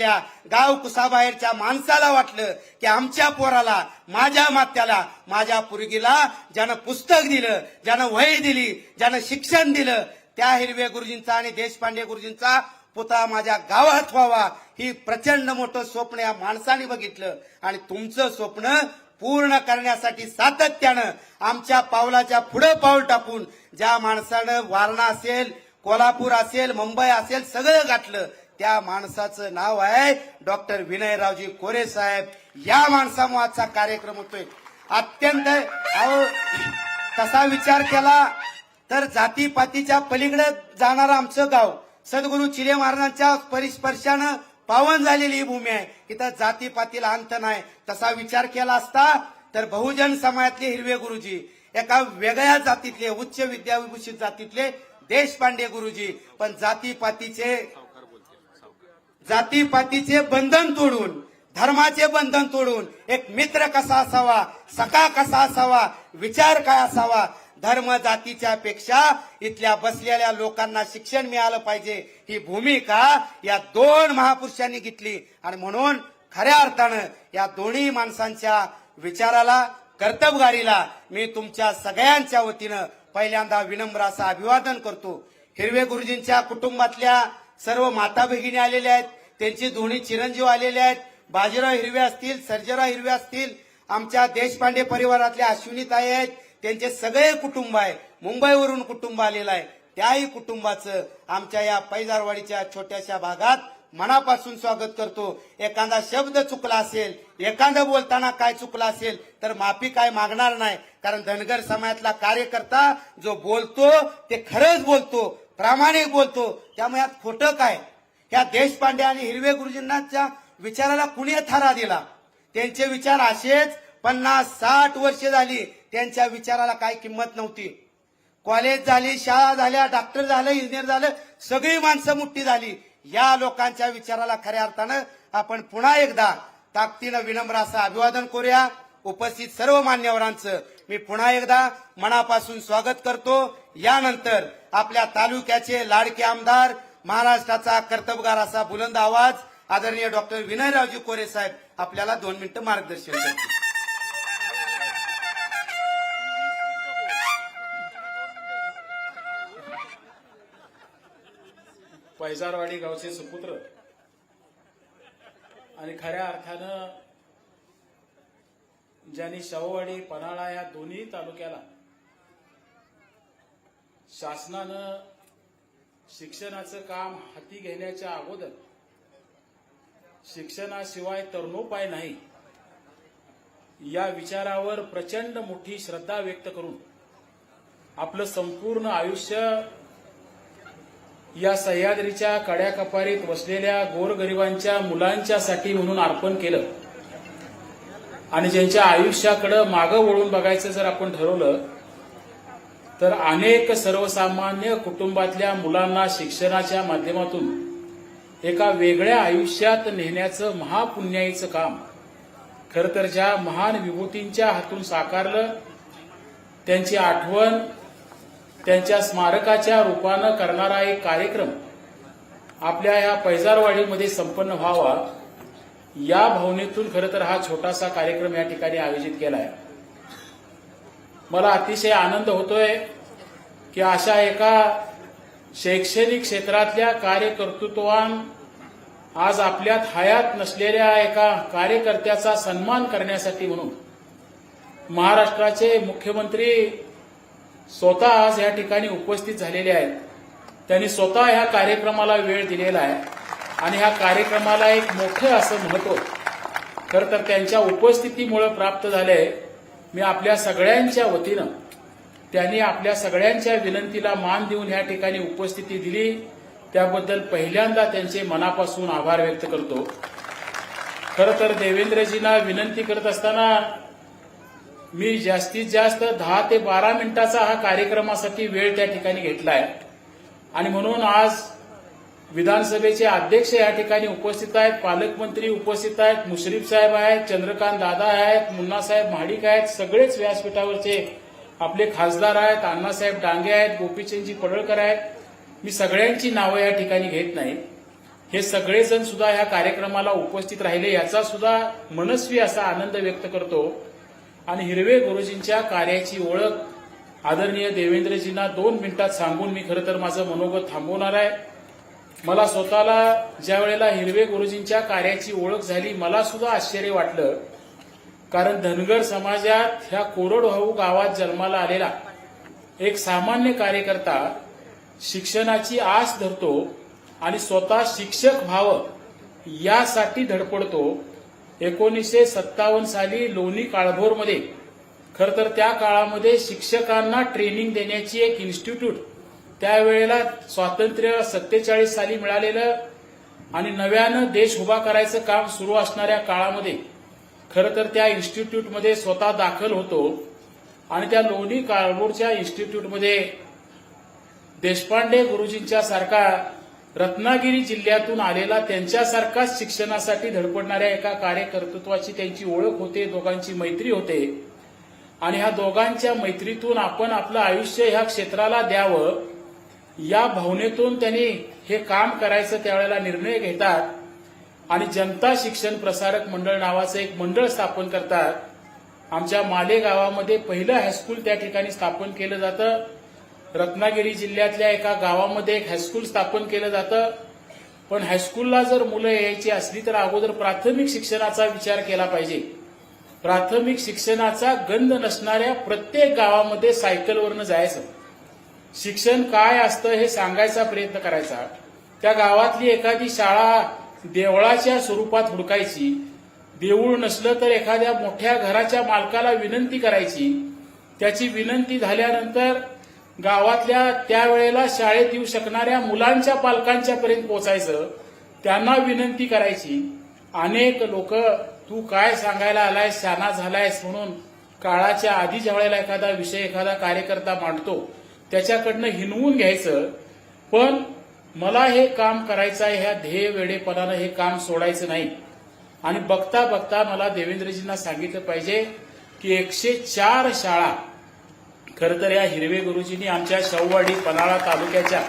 त्या गाव कुसाबाहेरच्या माणसाला वाटलं की आमच्या पोराला माझ्या मात्याला माझ्या पुरगीला ज्यानं पुस्तक दिलं ज्यानं वही दिली ज्यानं शिक्षण दिलं त्या हिरवे गुरुजींचा आणि देशपांडे गुरुजींचा पुतळा माझ्या गावात व्हावा ही प्रचंड मोठं स्वप्न या माणसाने बघितलं. आणि तुमचं स्वप्न पूर्ण करण्यासाठी सातत्यानं आमच्या पावलाच्या पुढे पाऊल टाकून ज्या माणसानं वारणा असेल कोल्हापूर असेल मुंबई असेल सगळं गाठलं. त्या माणसाचं नाव आहे डॉक्टर विनयरावजी कोरे साहेब. या माणसामुळेचा कार्यक्रम होतोय. अत्यंत अहो तसा विचार केला तर जातीपातीच्या पलीकडे जाणारं आमचं गाव सद्गुरू चिले महाराजांच्या परिस्पर्शानं पावन झालेली ही भूमी आहे. इथं जातीपातीला अंत नाही. तसा विचार केला असता तर बहुजन समाजातले हिरवे गुरुजी एका वेगळ्या जातीतले उच्च विद्याविभूषित जातीतले देशपांडे गुरुजी पण जातीपातीचे जातीपातीचे बंधन तोडून धर्माचे बंधन तोडून एक मित्र कसा असावा सखा कसा असावा विचार काय असावा धर्म जातीच्या पेक्षा इथल्या बसलेल्या लोकांना शिक्षण मिळालं पाहिजे ही भूमिका या दोन महापुरुषांनी घेतली. आणि म्हणून खऱ्या अर्थानं या दोन्ही माणसांच्या विचाराला कर्तबगारीला मी तुमच्या सगळ्यांच्या वतीनं पहिल्यांदा विनम्र असं अभिवादन करतो. हिरवे गुरुजींच्या कुटुंबातल्या सर्व माता भगिनी आलेल्या आहेत. त्यांचे दोन्ही चिरंजीव आलेले आहेत. बाजीराव हिरवे असतील सर्जेराव हिरवे असतील आमच्या देशपांडे परिवारातल्या अश्विनीताई आहेत. त्यांचे सगळे कुटुंब आहे. मुंबईवरून कुटुंब आलेलं आहे. त्याही कुटुंबाचं आमच्या या पैजारवाडीच्या छोट्याशा भागात मनापासून स्वागत करतो. एखादा शब्द चुकला असेल एखादं बोलताना काय चुकला असेल तर माफी काय मागणार नाही. कारण धनगर समाजातला कार्यकर्ता जो बोलतो ते खरंच बोलतो प्रामाणिक बोलतो. त्यामुळे यात खोटं काय? ह्या देशपांडे आणि हिरवे गुरुजींनाच्या विचाराला कुणी थारा दिला? त्यांचे विचार असेच पन्नास साठ वर्ष झाली. त्यांच्या विचाराला काय किंमत नव्हती. कॉलेज झाली शाळा झाल्या डॉक्टर झालं इंजिनियर झालं सगळी माणसं मुठ्ठी झाली. या लोकांच्या विचाराला खऱ्या अर्थानं आपण पुन्हा एकदा ताकदीनं विनम्र असं अभिवादन करूया. उपस्थित सर्व मान्यवरांचं मी पुन्हा एकदा मनापासून स्वागत करतो. यानंतर आपल्या तालुक्याचे लाडके आमदार महाराष्ट्राचा कर्तबगार असा बुलंद आवाज आदरणीय डॉक्टर विनयरावजी कोरे साहेब आपल्याला दोन मिनिटं मार्गदर्शन करतील. पैजारवाडी गावचे सुपुत्र. आणि खऱ्या अर्थानं ज्यांनी शाहूवाडी पन्हाळा या दोन्ही तालुक्याला शासनानं शिक्षणाचं काम हाती घेण्याच्या अगोदर शिक्षणाशिवाय तरुणोपाय नाही या विचारावर प्रचंड मोठी श्रद्धा व्यक्त करून आपलं संपूर्ण आयुष्य या सह्याद्रीच्या कड्याकपारीत वसलेल्या गोरगरिबांच्या मुलांच्यासाठी म्हणून अर्पण केलं. आणि ज्यांच्या आयुष्याकडे मागं वळून बघायचं जर आपण ठरवलं तर अनेक सर्वसामान्य कुटुंबातल्या मुलांना शिक्षणाच्या माध्यमातून एका वेगळ्या आयुष्यात नेण्याचं महापुण्याईचं काम खरं तर ज्या महान विभूतींच्या हातून साकारलं त्यांची आठवण त्यांच्या स्मारकाच्या रूपानं करणारा एक कार्यक्रम आपल्या या पैजारवाडीमध्ये संपन्न व्हावा. या भावनेतून खरं तर हा छोटासा कार्यक्रम या ठिकाणी आयोजित केला आहे मला अतिशय आनंद होतोय की अशा एका शैक्षणिक क्षेत्रातल्या कार्यकर्तृत्वान आज आपल्यात हयात नसलेल्या एका कार्यकर्त्याचा सन्मान करण्यासाठी म्हणून महाराष्ट्राचे मुख्यमंत्री स्वतः आज या ठिकाणी उपस्थित झालेले आहेत. त्यांनी स्वतः ह्या कार्यक्रमाला वेळ दिलेला आहे. आणि ह्या कार्यक्रमाला एक मोठं असं महत्त्व खरं तर त्यांच्या उपस्थितीमुळे प्राप्त झाले मी आपल्या सगळ्यांच्या वतीनं त्यांनी आपल्या सगळ्यांच्या विनंतीला मान देऊन ह्या ठिकाणी उपस्थिती दिली. त्याबद्दल पहिल्यांदा त्यांचे मनापासून आभार व्यक्त करतो. खरं तर देवेंद्रजींना विनंती करत असताना मी जास्तीत जास्त दहा ते बारा मिनिटाचा हा कार्यक्रमासाठी वेळ त्या ठिकाणी घेतलाय. आणि म्हणून आज विधानसभेचे अध्यक्ष या ठिकाणी उपस्थित आहेत पालकमंत्री उपस्थित आहेत मुश्रीफ साहेब आहेत चंद्रकांत दादा आहेत मुन्नासाहेब महाडिक आहेत सगळेच व्यासपीठावरचे आपले खासदार आहेत अण्णासाहेब डांगे आहेत गोपीचंदजी पडळकर आहेत. मी सगळ्यांची नावं या ठिकाणी घेत नाही. हे सगळेजण सुद्धा ह्या कार्यक्रमाला उपस्थित राहिले याचा सुद्धा मनस्वी असा आनंद व्यक्त करतो. आणि हिरवे गुरुजींच्या कार्याची ओळख आदरणीय देवेंद्रजींना दोन मिनिटात सांगून मी खरं तर माझं मनोगत थांबवणार आहे. मला स्वतःला ज्या वेळेला हिरवे गुरुजींच्या कार्याची ओळख झाली मला सुद्धा आश्चर्य वाटलं. कारण धनगर समाजात ह्या कोरडवाहू गावात जन्माला आलेला एक सामान्य कार्यकर्ता शिक्षणाची आस धरतो आणि स्वतः शिक्षक व्हावं यासाठी धडपडतो. एकोणीसशे सत्तावन्न साली लोणी काळभोरमध्ये. खर तर त्या काळामध्ये शिक्षकांना ट्रेनिंग देण्याची एक इन्स्टिट्यूट त्यावेळेला स्वातंत्र्य सत्तेचाळीस साली मिळालेलं आणि नव्यानं देश उभा करायचं काम सुरू असणाऱ्या काळामध्ये खरं तर त्या इन्स्टिट्यूटमध्ये स्वतः दाखल होतो आणि त्या लोणी काळभोरच्या इन्स्टिट्यूटमध्ये देशपांडे गुरुजींच्या सारखा रत्नागिरी जिल्ह्यातून आलेला त्यांच्यासारखाच शिक्षणासाठी धडपडणाऱ्या एका कार्यकर्तृत्वाची त्यांची ओळख होते दोघांची मैत्री होते. आणि ह्या दोघांच्या मैत्रीतून आपण आपलं आयुष्य ह्या क्षेत्राला द्यावं. या भावनेतून त्यांनी हे काम करायचं त्यावेळेला निर्णय घेतात. आणि जनता शिक्षण प्रसारक मंडळ नावाचं एक मंडळ स्थापन करतात. आमच्या माले गावामध्ये पहिलं हायस्कूल त्या ठिकाणी स्थापन केलं जातं. रत्नागिरी जिल्ह्यातल्या एका गावामध्ये एक हायस्कूल स्थापन केलं जातं. पण हायस्कूलला जर मुलं यायची असली तर अगोदर प्राथमिक शिक्षणाचा विचार केला पाहिजे. प्राथमिक शिक्षणाचा गंध नसणाऱ्या प्रत्येक गावामध्ये सायकलवरनं जायचं. शिक्षण काय असतं हे सांगायचा प्रयत्न करायचा. त्या गावातली एखादी शाळा देवळाच्या स्वरूपात हुडकायची. देऊळ नसलं तर एखाद्या मोठ्या घराच्या मालकाला विनंती करायची. त्याची विनंती झाल्यानंतर गावातल्या त्यावेळेला शाळेत येऊ शकणाऱ्या मुलांच्या पालकांच्या पर्यंत पोहोचायचं त्यांना विनंती करायची. अनेक लोक तू काय सांगायला आलायस? शाना झालायस? म्हणून काळाच्या आधी ज्या वेळेला एखादा विषय एखादा कार्यकर्ता मांडतो. त्याच्याकडनं हिनवून घ्यायचं. पण मला हे काम करायचं आहे ह्या ध्येय वेडेपणानं हे काम सोडायचं नाही. आणि बघता बघता मला देवेंद्रजींना सांगितलं पाहिजे की एकशे चार शाळा खरं तर या हिरवे गुरुजींनी आमच्या शववाडी पन्हाळा तालुक्याच्या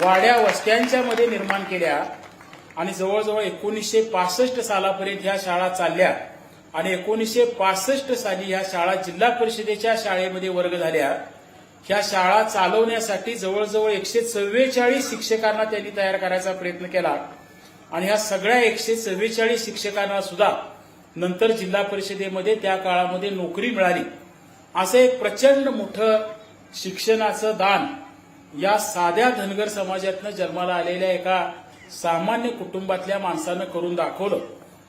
वाड्या वस्त्यांच्या मध्ये निर्माण केल्या आणि जवळजवळ एकोणीसशे पासष्ट सालापर्यंत ह्या शाळा चालल्या आणि एकोणीसशे पासष्ट साली ह्या शाळा जिल्हा परिषदेच्या शाळेमध्ये वर्ग झाल्या. ह्या शाळा चालवण्यासाठी जवळजवळ एकशे चव्वेचाळीस शिक्षकांना त्यांनी तयार करायचा प्रयत्न केला. आणि ह्या सगळ्या एकशे चव्वेचाळीस शिक्षकांना सुद्धा नंतर जिल्हा परिषदेमध्ये त्या काळामध्ये नोकरी मिळाली. असं एक प्रचंड मोठं शिक्षणाचं दान या साध्या धनगर समाजातनं जन्माला आलेल्या एका सामान्य कुटुंबातल्या माणसानं करून दाखवलं.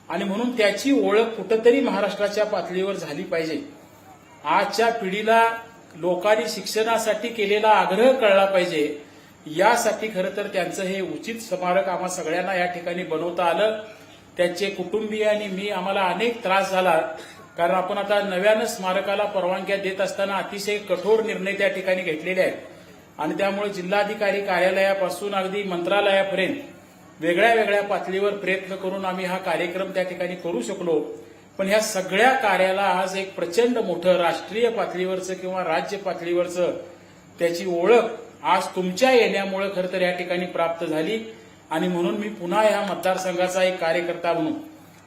आणि म्हणून त्याची ओळख कुठंतरी महाराष्ट्राच्या पातळीवर झाली पाहिजे. आजच्या पिढीला लोकांनी शिक्षणासाठी केलेला आग्रह कळला पाहिजे. यासाठी खरं तर त्यांचं हे उचित स्मारक आम्हा सगळ्यांना या ठिकाणी बनवता आलं. त्यांचे कुटुंबीय आणि मी आम्हाला अनेक त्रास झाला. कारण आपण आता नव्यानं स्मारकाला परवानग्या देत असताना अतिशय कठोर निर्णय त्या ठिकाणी घेतलेले आहेत. आणि त्यामुळे जिल्हाधिकारी कार्यालयापासून अगदी मंत्रालयापर्यंत वेगळ्या वेगळ्या पातळीवर प्रयत्न करून आम्ही हा कार्यक्रम त्या ठिकाणी करू शकलो. पण ह्या सगळ्या कार्याला आज एक प्रचंड मोठं राष्ट्रीय पातळीवरचं किंवा राज्य पातळीवरचं त्याची ओळख आज तुमच्या येण्यामुळे खरं तर या ठिकाणी प्राप्त झाली. आणि म्हणून मी पुन्हा या मतदारसंघाचा एक कार्यकर्ता म्हणून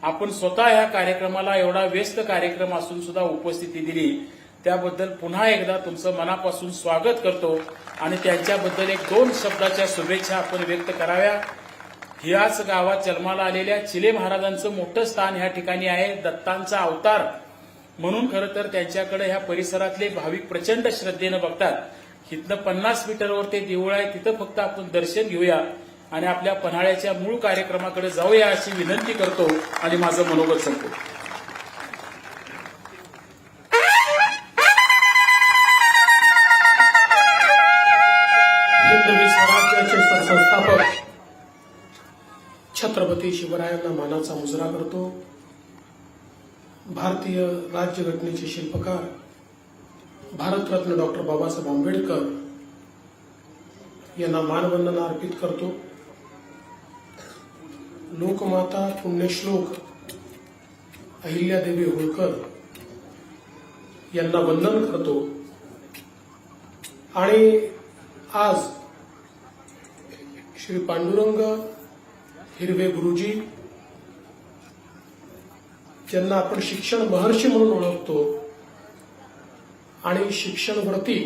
आपण स्वतः ह्या कार्यक्रमाला एवढा व्यस्त कार्यक्रम असून सुद्धा उपस्थिती दिली. त्याबद्दल पुन्हा एकदा तुमचं मनापासून स्वागत करतो आणि त्यांच्याबद्दल एक दोन शब्दाच्या शुभेच्छा आपण व्यक्त कराव्या. ह्याच गावात जन्माला आलेल्या चिले महाराजांचं मोठं स्थान ह्या ठिकाणी आहे दत्तांचा अवतार. म्हणून खरं तर त्यांच्याकडे ह्या परिसरातले भाविक प्रचंड श्रद्धेनं बघतात. इथनं पन्नास मीटरवर ते देऊळ आहे तिथं फक्त आपण दर्शन घेऊया. आणि आपल्या पन्हाळ्याच्या मूळ कार्यक्रमाकडे जाऊया अशी विनंती करतो आणि माझं मनोगत संपतो संस्थापक छत्रपती शिवरायांना मानाचा मुजरा करतो. भारतीय राज्यघटनेचे शिल्पकार भारतरत्न डॉक्टर बाबासाहेब आंबेडकर यांना मानवंदना अर्पित करतो. लोकमाता पुण्यश्लोक अहिल्यादेवी होळकर यांना वंदन करतो. आणि आज श्री पांडुरंग हिरवे गुरुजी ज्यांना आपण शिक्षण महर्षी म्हणून ओळखतो आणि शिक्षणवरती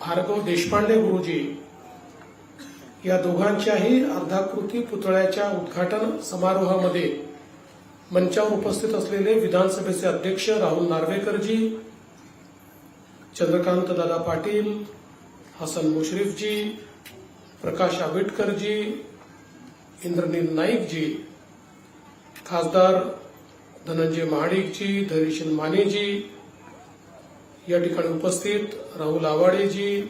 भार्गव देशपांडे गुरुजी या दोघांच्याही अर्धाकृती पुतळ्याच्या उद्घाटन समारोहामध्ये मंचावर उपस्थित असलेले विधानसभेचे अध्यक्ष राहुल नार्वेकरजी चंद्रकांत दादा पाटील हसन मुश्रीफजी प्रकाश आंबेडकरजी इंद्रनील नाईकजी खासदार धनंजय महाडिकजी धैर्यशील मानेजी या ठिकाणी उपस्थित राहुल आवाडेजी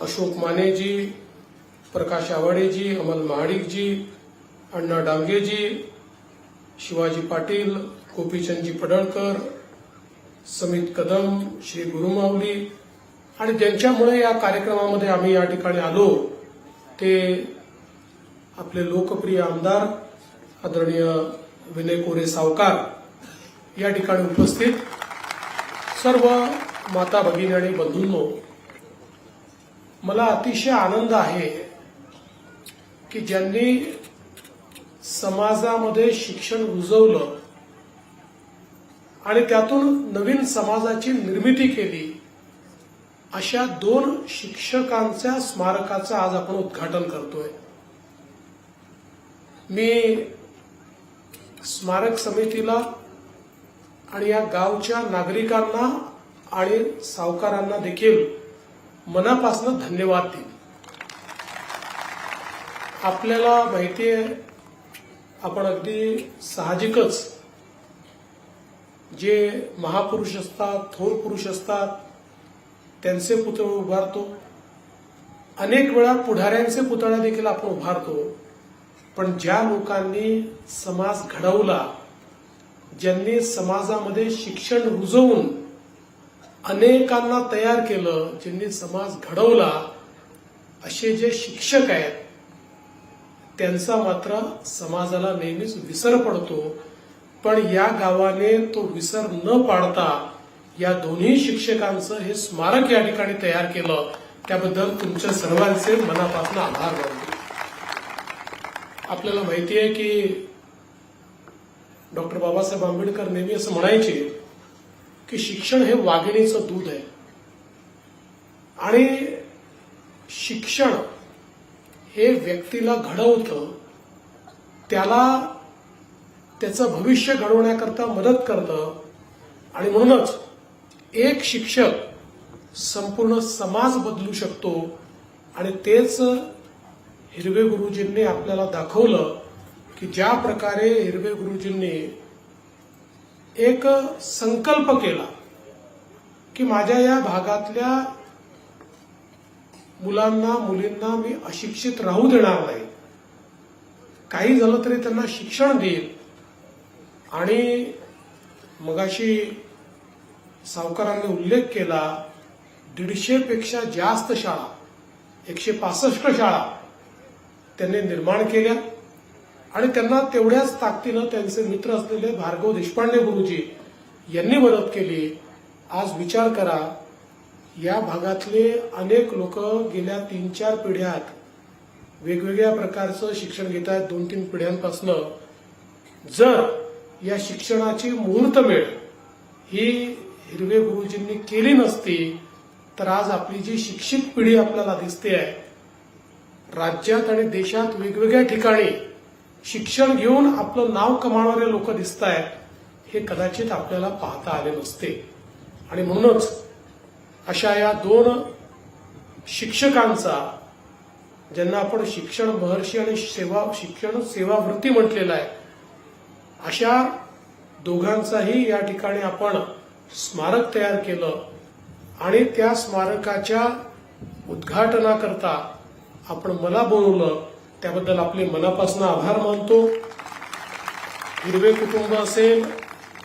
अशोक मानेजी प्रकाश आवाडेजी अमल महाडिकजी अण्णा डांगेजी शिवाजी पाटील गोपीचंदजी पडळकर समित कदम श्री गुरुमाऊली आणि ज्यांच्यामुळे या कार्यक्रमामध्ये आम्ही या ठिकाणी आलो. ते आपले लोकप्रिय आमदार आदरणीय विनय कोरे सावकार या ठिकाणी उपस्थित. सर्व माता भगिनी आणि बंधूंनो मला अतिशय आनंद आहे की ज्यांनी समाजामध्ये शिक्षण रुजवलं आणि त्यातून नवीन समाजाची निर्मिती केली अशा दोन शिक्षकांच्या स्मारकाचं आज आपण उद्घाटन करतोय. मी स्मारक समितीला आणि या गावच्या नागरिकांना आणि सावकारांना देखील मनापासून धन्यवाद देईन आपल्याला माहिती आहे आपण अगदी साहजिकच जे महापुरुष असतात थोर पुरुष असतात त्यांचे पुतळे उभारतो. अनेक वेळा पुढाऱ्यांचे पुतळे देखील आपण उभारतो. पण ज्या लोकांनी समाज घडवला ज्यांनी समाजामध्ये शिक्षण रुजवून अनेकांना तयार केलं ज्यांनी समाज घडवला असे जे शिक्षक आहेत त्यांचा मात्र समाजाला नेहमीच विसर पडतो. पण या गावाने तो विसर न पाडता या दोन्ही शिक्षकांचं हे स्मारक या ठिकाणी तयार केलं. त्याबद्दल तुमच्या सर्वांचे मनापासून आभार मानतो. आपल्याला माहिती आहे की डॉक्टर बाबासाहेब आंबेडकर नेहमी असं म्हणायचे की शिक्षण हे वाघिणीचं दूध आहे. आणि शिक्षण हे व्यक्तीला घडवतं त्याला त्याचं भविष्य घडवण्याकरता मदत करतं आणि म्हणूनच एक शिक्षक संपूर्ण समाज बदलू शकतो आणि तेच हिरवे गुरुजींनी आपल्याला दाखवलं की ज्या प्रकारे हिरवे गुरुजींनी एक संकल्प केला की माझ्या या भागातल्या मुलांना मुलींना मी अशिक्षित राहू देणार नाही. काही झालं तरी त्यांना शिक्षण देईल. आणि मगाशी सावकारांनी उल्लेख केला दीडशेपेक्षा जास्त शाळा एकशे पासष्ट शाळा त्यांनी निर्माण केल्या. आणि त्यांना तेवढ्याच ताकदीनं त्यांचे मित्र असलेले भार्गव देशपांडे गुरुजी यांनी मदत केली. आज विचार करा या भागातले अनेक लोक गेल्या तीन चार पिढ्यात वेगवेगळ्या प्रकारचं शिक्षण घेत आहेत. दोन तीन पिढ्यांपासनं. जर या शिक्षणाची मुहूर्तमेळ ही हिरवे गुरुजींनी केली नसती तर आज आपली जी शिक्षित पिढी आपल्याला दिसते आहे राज्यात आणि देशात वेगवेगळ्या ठिकाणी शिक्षण घेऊन आपलं नाव कमावणारे लोक दिसत आहेत हे कदाचित आपल्याला पाहता आले नसते. आणि म्हणूनच अशा या दोन शिक्षकांचा ज्यांना आपण शिक्षण महर्षी आणि सेवा शिक्षण सेवावृत्ती म्हटलेलं आहे अशा दोघांचाही या ठिकाणी आपण स्मारक तयार केलं आणि त्या स्मारकाच्या उद्घाटनाकरता आपण मला बोलवलं. त्याबद्दल आपले मनापासून आभार मानतो. हिरवे कुटुंब असेल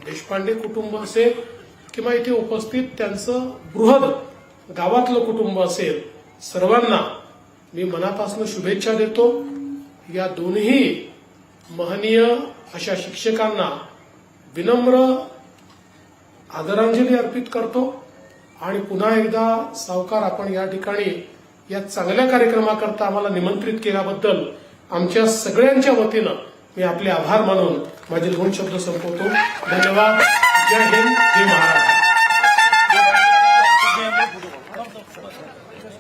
देशपांडे कुटुंब असेल किंवा इथे उपस्थित त्यांचं बृहद गावातलं कुटुंब असेल सर्वांना मी मनापासून शुभेच्छा देतो. या दोन्ही महनीय अशा शिक्षकांना विनम्र आदरांजली अर्पित करतो. आणि पुन्हा एकदा सावकार आपण या ठिकाणी या चांगल्या कार्यक्रमाकरता आम्हाला निमंत्रित केल्याबद्दल आमच्या सगळ्यांच्या वतीनं मी आपले आभार मानून माझे दोन शब्द संपवतो. धन्यवाद. जय हिंद जय महाराष्ट्र